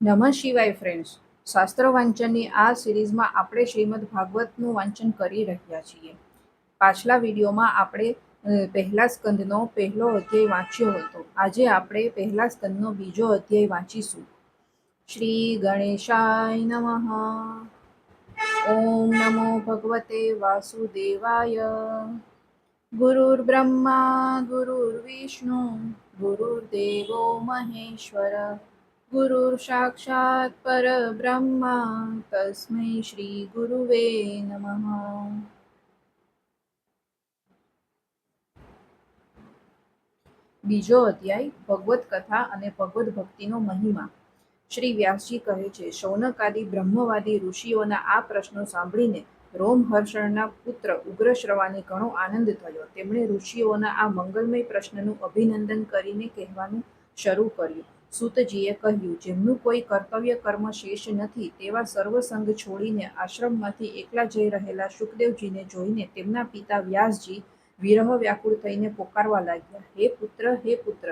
નમઃ શિવાય ફ્રેન્ડ્સ શાસ્ત્ર વાંચનની આ સિરીઝમાં આપણે શ્રીમદ ભાગવતનું વાંચન કરી રહ્યા છીએ. પાછલા વિડીયોમાં આપણે પહેલા સ્કંદનો પહેલો અધ્યાય વાંચ્યો હતો. આજે આપણે પહેલા સ્કંદનો બીજો અધ્યાય વાંચીશું. શ્રી ગણેશાય નમઃ. ઓમ નમો ભગવતે વાસુદેવાય. ગુરુર્બ્રહ્મા, ગુરુર્વિષ્ણુ, ગુરુર્દેવો મહેશ્વર. ગુરુર સાક્ષાત પરબ્રહ્મા તસ્મૈ શ્રી ગુરુવે નમઃ બીજો અધ્યાય, ભગવત કથા અને ભગવત ભક્તિનો મહિમા. શ્રી વ્યાસજી કહે છે, શૌનકાદી બ્રહ્મવાદી ઋષિઓના આ પ્રશ્નો સાંભળીને રોમહર્ષણના પુત્ર ઉગ્રશ્રવાને ઘણો આનંદ થયો. તેમણે ઋષિઓના આ મંગલમય પ્રશ્નનું અભિનંદન કરીને કહેવાનું શરૂ કર્યું. સૂતજીએ કહ્યું, જેમનું કોઈ કર્તવ્ય કર્મ શેષ નથી, તેવા સર્વસંગ છોડીને આશ્રમમાંથી એકલા જઈ રહેલા સુખદેવજીને જોઈને તેમના પિતા વ્યાસજી વિરહ વ્યાકુળ થઈને પોકારવા લાગ્યા. હે પુત્ર હે પુત્ર,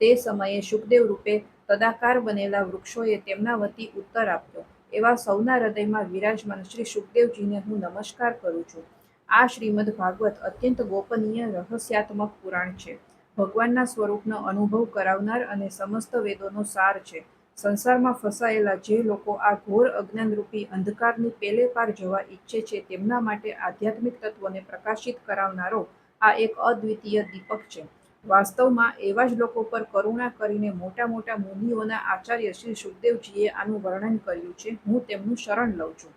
તે સમયે સુખદેવ રૂપે તદાકાર બનેલા વૃક્ષોએ તેમના વતી ઉત્તર આપ્યો. એવા સૌના હૃદયમાં વિરાજમાન શ્રી સુખદેવજીને હું નમસ્કાર કરું છું. આ શ્રીમદ ભાગવત અત્યંત ગોપનીય, રહસ્યાત્મક પુરાણ છે. ભગવાનના સ્વરૂપનો અનુભવ કરાવનાર અને સમસ્ત વેદોનો સાર છે. સંસારમાં ફસાયેલા જે લોકો આ ઘોર અજ્ઞાનરૂપી અંધકારની પેલે પાર જવા ઈચ્છે છે તેમના માટે આધ્યાત્મિક તત્વોને પ્રકાશિત કરાવનારો આ એક અદ્વિતીય દીપક છે. વાસ્તવમાં એવા જ લોકો પર કરુણા કરીને મોટા મોટા મુનિઓના આચાર્ય શ્રી સુખદેવજીએ આનું વર્ણન કર્યું છે. હું તેમનું શરણ લઉં છું.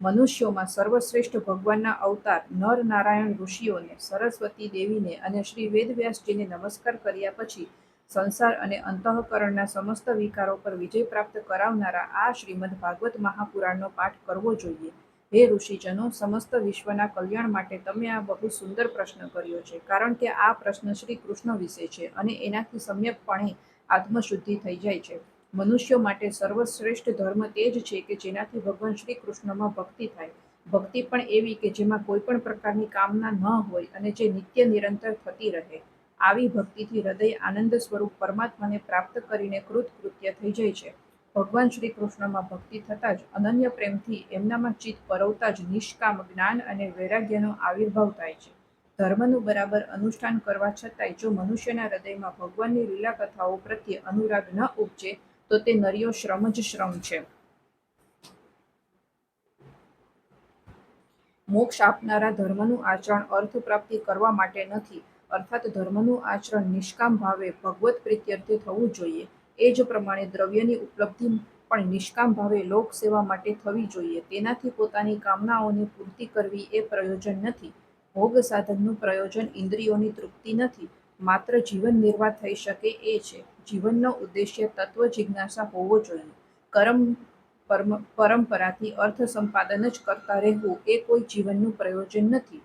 મનુષ્યોમાં સર્વશ્રેષ્ઠ ભગવાનના અવતાર નર નારાયણ ઋષિઓને, સરસ્વતી દેવીને અને શ્રી વેદવ્યાસજીને નમસ્કાર કર્યા પછી સંસાર અને અંતઃકરણના સમસ્ત વિકારો પર વિજય પ્રાપ્ત કરાવનારા આ શ્રીમદ ભાગવત મહાપુરાણનો પાઠ કરવો જોઈએ. હે ઋષિજનો, સમસ્ત વિશ્વના કલ્યાણ માટે તમે આ બહુ સુંદર પ્રશ્ન કર્યો છે, કારણ કે આ પ્રશ્ન શ્રી કૃષ્ણ વિશે છે અને એનાથી સમ્યકપણે આત્મશુદ્ધિ થઈ જાય છે. મનુષ્યો માટે સર્વશ્રેષ્ઠ ધર્મ તે જ છે કે જેનાથી ભગવાન શ્રી કૃષ્ણમાં ભક્તિ થાય. ભક્તિ પણ એવી કે જેમાં કોઈ પણ પ્રકારની કામના ન હોય અને જે નિત્ય નિરંતર થતી રહે. આવી ભક્તિથી હૃદય આનંદ સ્વરૂપ પરમાત્માને પ્રાપ્ત કરીને કૃતકૃત્ય થઈ જાય છે. ભગવાન શ્રી કૃષ્ણમાં ભક્તિ થતાં જ અનન્ય પ્રેમથી એમનામાં ચિત્ત પરોવતા જ નિષ્કામ જ્ઞાન અને વૈરાગ્યનો આવિર્ભાવ થાય છે. ધર્મનું બરાબર અનુષ્ઠાન કરવા છતાંય જો મનુષ્યના હૃદયમાં ભગવાનની લીલા કથાઓ પ્રત્યે અનુરાગ ન ઉપજે તો તે નરિયો શ્રમ જ શ્રમ છે. મોક્ષ આપનારા ધર્મનું આચરણ અર્થ પ્રાપ્તિ કરવા માટે નથી, અર્થાત ધર્મનું આચરણ નિષ્કામ ભાવે ભગવત પ્રીત્યર્થે થવું જોઈએ. એ જ પ્રમાણે દ્રવ્યની ઉપલબ્ધિ પણ નિષ્કામ ભાવે લોક સેવા માટે થવી જોઈએ. તેનાથી પોતાની કામનાઓની પૂર્તિ કરવી એ પ્રયોજન નથી. ભોગ સાધનનું પ્રયોજન ઇન્દ્રિયોની તૃપ્તિ નથી. માત્ર જીવન નિર્વાહ થઈ શકે એ છે. જીવનનો ઉદ્દેશ્ય તત્વ જિજ્ઞાસા હોવો જોઈએ. કરમ પરંપરાથી અર્થ સંપાદન જ કરતા રહેવું એ કોઈ જીવનનું પ્રયોજન નથી.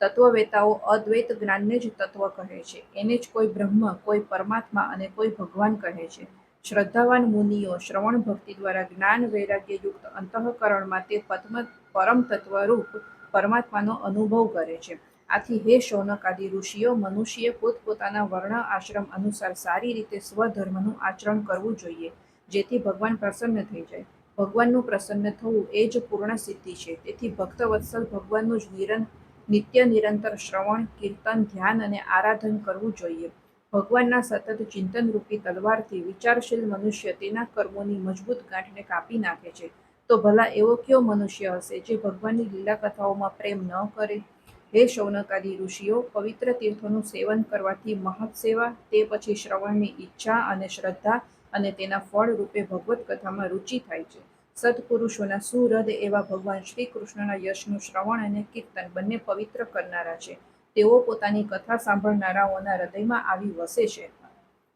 તત્વવેતાઓ અદ્વૈત જ્ઞાનને જ તત્વ કહે છે. એને જ કોઈ બ્રહ્મ, કોઈ પરમાત્મા અને કોઈ ભગવાન કહે છે. શ્રદ્ધાવાન મુનિઓ શ્રવણ ભક્તિ દ્વારા જ્ઞાન વૈરાગ્યયુક્ત અંતઃકરણમાં તે પદ્મ, પરમ તત્વરૂપ પરમાત્માનો અનુભવ કરે છે. આથી હે શૌનકાદી ઋષિઓ, મનુષ્યએ પોતપોતાના વર્ણ આશ્રમ અનુસાર સારી રીતે સ્વધર્મનું આચરણ કરવું જોઈએ, જેથી ભગવાન પ્રસન્ન થઈ જાય. ભગવાનનું પ્રસન્ન થવું એ જ પૂર્ણ સિદ્ધિ છે. તેથી ભક્તવત્સલ ભગવાનનું જ નિરન, નિત્ય નિરંતર શ્રવણ, કીર્તન, ધ્યાન અને આરાધન કરવું જોઈએ. ભગવાનના સતત ચિંતન રૂપી તલવારથી વિચારશીલ મનુષ્ય તેના કર્મોની મજબૂત ગાંઠને કાપી નાખે છે. તો ભલા એવો કયો મનુષ્ય હશે જે ભગવાનની લીલા કથાઓમાં પ્રેમ ન કરે? હે શૌનકાદી ઋષિઓ, પવિત્ર તીર્થોનું સેવન કરવાથી મહત તે પછી શ્રવણની ઈચ્છા અને શ્રદ્ધા અને તેના ફળ રૂપે ભગવત કથામાં રુચિ થાય છે. સત્પુરુષોના સુહૃદ એવા ભગવાન શ્રી કૃષ્ણના યશનું શ્રવણ અને કીર્તન બંને પવિત્ર કરનારા છે. તેઓ પોતાની કથા સાંભળનારાઓના હૃદયમાં આવી વસે છે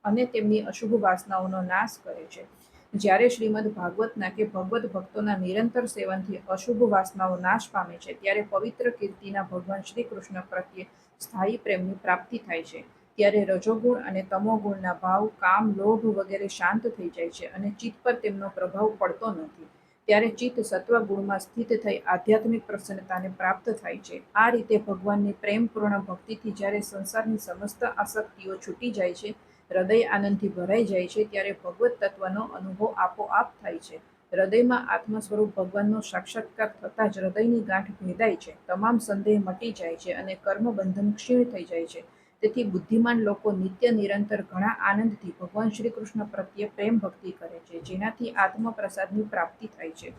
અને તેમની અશુભ વાસનાઓનો નાશ કરે છે. જ્યારે શ્રીમદ ભાગવતના કે ભગવત ભક્તોના નિરંતર સેવનથી અશુભ વાસનાઓ નાશ પામે છે, ત્યારે પવિત્ર કીર્તિના ભગવાન શ્રી કૃષ્ણ પ્રત્યે સ્થાયી પ્રેમની પ્રાપ્તિ થાય છે. ત્યારે રજોગુણ અને તમોગુણના ભાવ, કામ, લોભ વગેરે શાંત થઈ જાય છે અને ચિત્ત પર તેમનો પ્રભાવ પડતો નથી. ત્યારે ચિત્ત સત્વ ગુણમાં સ્થિત થઈ આધ્યાત્મિક પ્રસન્નતાને પ્રાપ્ત થાય છે. આ રીતે ભગવાનની પ્રેમપૂર્ણ ભક્તિથી જ્યારે સંસારની સમસ્ત આસક્તિઓ છૂટી જાય છે હૃદય આનંદથી ભરાઈ જાય છે, ત્યારે ભગવત તત્વનો અનુભવ આપોઆપ થાય છે. હૃદયમાં આત્મ સ્વરૂપ ભગવાનનો સાક્ષાત્કાર થતાં જ હૃદયની ગાંઠ ભેદાય છે. તમામ સંદેહ મટી જાય છે અને કર્મ બંધન ક્ષીણ થઈ જાય છે. તેથી બુદ્ધિમાન લોકો નિત્ય નિરંતર ઘણા આનંદથી ભગવાન શ્રી કૃષ્ણ પ્રત્યે પ્રેમ ભક્તિ કરે છે, જેનાથી આત્મપ્રસાદની પ્રાપ્તિ થાય છે.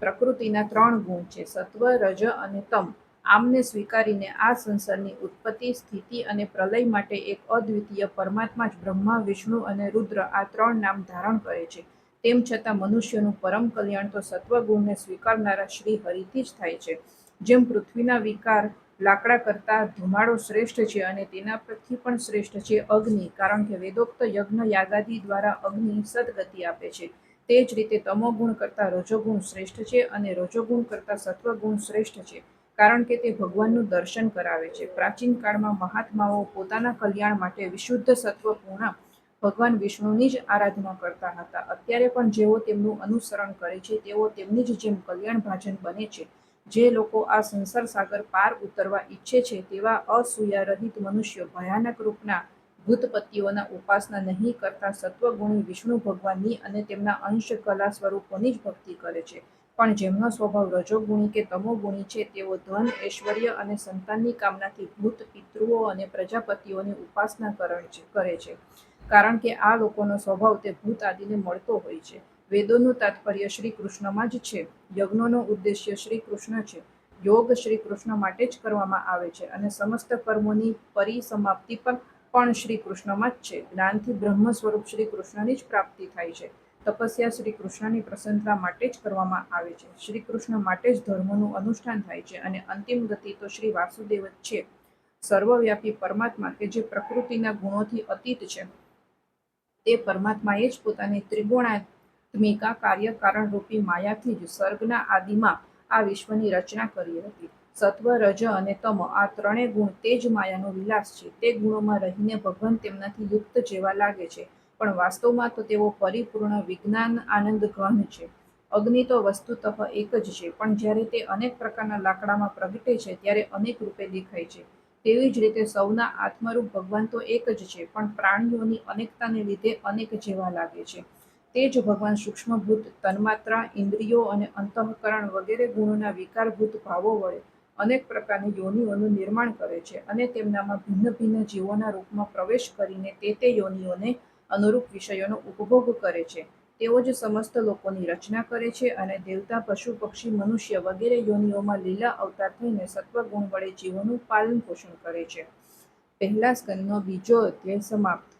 પ્રકૃતિના ત્રણ ગુણ છે, સત્વ, રજ અને તમ. આમને સ્વીકારીને આ સંસારની ઉત્પત્તિ, સ્થિતિ અને પ્રલય માટે એક અદ્વિતીય પરમાત્મા જ બ્રહ્મા, વિષ્ણુ અને રુદ્ર આ ત્રણ નામ ધારણ કરે છે. તેમ છતાં મનુષ્યનું પરમ કલ્યાણ તો સત્વગુણને સ્વીકારનારા શ્રી હરિથી જ થાય છે. જેમ પૃથ્વીના વિકાર લાકડા કરતાં ધુમાડો શ્રેષ્ઠ છે અને તેના પરથી પણ શ્રેષ્ઠ છે અગ્નિ, કારણ કે વેદોક્ત યજ્ઞ યાગાદી દ્વારા અગ્નિ સદગતિ આપે છે. તે જ રીતે તમોગુણ કરતાં રજોગુણ શ્રેષ્ઠ છે અને રજોગુણ કરતાં સત્વગુણ શ્રેષ્ઠ છે. કારણ કે તે ભગવાનનું દર્શન કરાવે છે. પ્રાચીન કાળમાં મહાત્માઓ પોતાના કલ્યાણ માટે વિશુદ્ધ સત્વપૂર્ણ ભગવાન વિષ્ણુની જ આરાધના કરતા હતા. અત્યારે પણ જેઓ તેમનું અનુસરણ કરે છે, તેઓ તેમની જ જેમ કલ્યાણ ભાજન બને છે. જે લોકો આ સંસાર સાગર પાર ઉતરવા ઈચ્છે છે, તેવા અસૂયારહિત મનુષ્યો ભયાનક રૂપના ભૂતપતિઓના ઉપાસના નહીં કરતા સત્વગુણી વિષ્ણુ ભગવાનની અને તેમના અંશ કલા સ્વરૂપોની જ ભક્તિ કરે છે. પણ જેમનો સ્વભાવ રજોગુણી કે તમોગુણી છે, તેઓ ધન, ઐશ્વર્ય અને સંતાનની કામનાથી ભૂત પિતૃઓ અને પ્રજાપતિઓની ઉપાસના કરે છે. કારણ કે આ લોકોનો સ્વભાવ તે ભૂત આદિને મળતો હોય છે. વેદોનું તાત્પર્ય શ્રી કૃષ્ણમાં જ છે. યજ્ઞોનો ઉદ્દેશ્ય શ્રી કૃષ્ણ છે. યોગ શ્રી કૃષ્ણ માટે જ કરવામાં આવે છે અને સમસ્ત કર્મોની પરિસમાપ્તિ પણ પણ શ્રી કૃષ્ણમાં જ છે. જ્ઞાનથી બ્રહ્મ સ્વરૂપ શ્રી કૃષ્ણની જ પ્રાપ્તિ થાય છે. તપસ્યા શ્રી કૃષ્ણની પ્રસન્નતા માટે જ કરવામાં આવે છે. શ્રી કૃષ્ણ માટે જ ધર્મનું અનુષ્ઠાન થાય છે અને અંતિમ ગતિ તો શ્રી વાસુદેવ જ છે. સર્વવ્યાપી પરમાત્મા કે જે પ્રકૃતિના ગુણોથી અતીત છે, તે પરમાત્માએ જ પોતાની ત્રિગુણાત્મિકા કાર્ય કારણ રૂપી માયાથી જ સર્ગના આદિમાં આ વિશ્વની રચના કરી હતી. સત્વ, રજ અને તમ આ ત્રણેય ગુણ તે જ માયાનો વિલાસ છે. તે ગુણોમાં રહીને ભગવાન તેમનાથી યુક્ત જેવા લાગે છે. પણ વાસ્તવમાં તો તેઓ પરિપૂર્ણ વિજ્ઞાન આનંદ ઘન છે. અગ્નિ તો વસ્તુતઃ એક જ છે, પણ જ્યારે તે અનેક પ્રકારના લાકડામાં પ્રગટે છે, ત્યારે અનેક રૂપે દેખાય છે. તેવી જ રીતે સૌના આત્મરૂપ ભગવાન તો એક જ છે, પણ પ્રાણીઓની અનેકતાને લીધે અનેક જેવા લાગે છે. તે જ ભગવાન સૂક્ષ્મભૂત, તન્માત્રા, ઇન્દ્રિયો અને અંતઃકરણ વગેરે ગુણોના વિકારભૂત ભાવો વડે અનેક પ્રકારની યોનિઓનું નિર્માણ કરે છે અને તેમનામાં ભિન્ન ભિન્ન જીવોના રૂપમાં પ્રવેશ કરીને તે તે યોનિઓને અનુરૂપ વિષયોનો ઉપભોગ કરે છે. તેઓ જ સમસ્ત લોકોની રચના કરે છે અને દેવતા, પશુ, પક્ષી, મનુષ્ય વગેરે યોનિઓમાં લીલા અવતાર થઈને સત્વગુણ વડે જીવોનું પાલન પોષણ કરે છે. પહેલા સ્કંદનો બીજો અધ્યાય સમાપ્ત.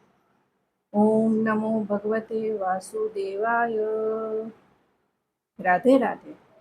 ઓમ નમો ભગવતે વાસુદેવાય. રાધે રાધે.